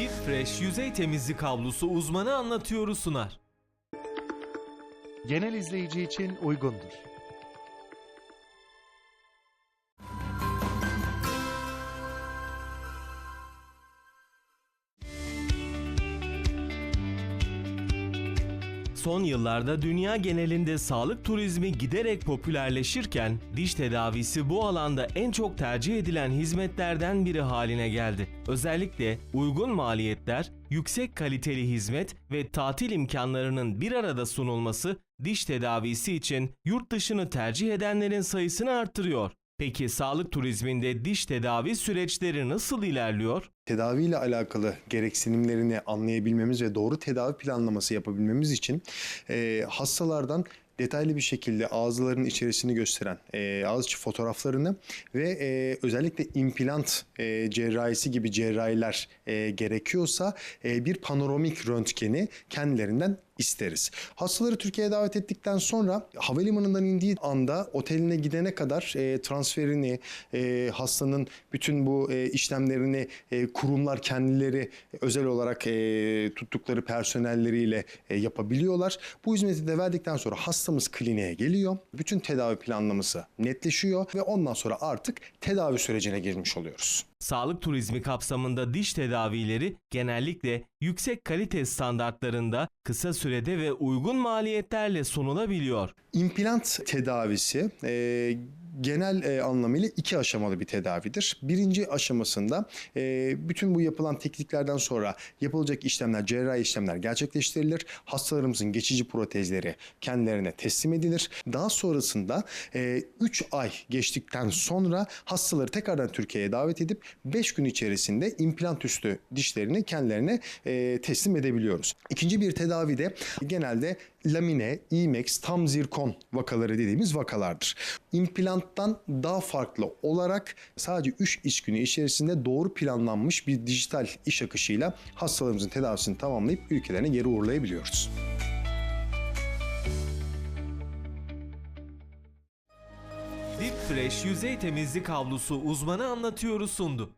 Deep Fresh yüzey temizlik havlusu uzmanı anlatıyoru sunar. Genel izleyici için uygundur. Son yıllarda dünya genelinde sağlık turizmi giderek popülerleşirken diş tedavisi bu alanda en çok tercih edilen hizmetlerden biri haline geldi. Özellikle uygun maliyetler, yüksek kaliteli hizmet ve tatil imkanlarının bir arada sunulması diş tedavisi için yurt dışını tercih edenlerin sayısını artırıyor. Peki sağlık turizminde diş tedavi süreçleri nasıl ilerliyor? tedaviyle alakalı gereksinimlerini anlayabilmemiz ve doğru tedavi planlaması yapabilmemiz için e, hastalardan detaylı bir şekilde ağızlarının içerisini gösteren e, ağız içi fotoğraflarını ve e, özellikle implant e, cerrahisi gibi cerrahiler e, gerekiyorsa e, bir panoramik röntgeni kendilerinden isteriz. Hastaları Türkiye'ye davet ettikten sonra havalimanından indiği anda oteline gidene kadar e, transferini, e, hastanın bütün bu e, işlemlerini e, kurumlar kendileri özel olarak e, tuttukları personelleriyle e, yapabiliyorlar. Bu hizmeti de verdikten sonra hastamız kliniğe geliyor. Bütün tedavi planlaması netleşiyor ve ondan sonra artık tedavi sürecine girmiş oluyoruz. Sağlık turizmi kapsamında diş tedavileri genellikle yüksek kalite standartlarında kısa sürede ve uygun maliyetlerle sunulabiliyor. İmplant tedavisi e, genel e, anlamıyla iki aşamalı bir tedavidir. Birinci aşamasında e, bütün bu yapılan tekniklerden sonra yapılacak işlemler, cerrahi işlemler gerçekleştirilir. Hastalarımızın geçici protezleri kendilerine teslim edilir. Daha sonrasında 3 ay geçtikten sonra hastaları tekrardan Türkiye'ye davet edip 5 gün içerisinde implant üstü dişlerini kendilerine e, teslim edebiliyoruz. İkinci bir tedavi de genelde lamine, imex, tam zirkon vakaları dediğimiz vakalardır. İmplanttan daha farklı olarak sadece 3 iş günü içerisinde doğru planlanmış bir dijital iş akışıyla hastalarımızın tedavisini tamamlayıp ülkelerine geri uğurlayabiliyoruz. Deep Fresh yüzey temizlik havlusu uzmanı anlatıyoru sundu.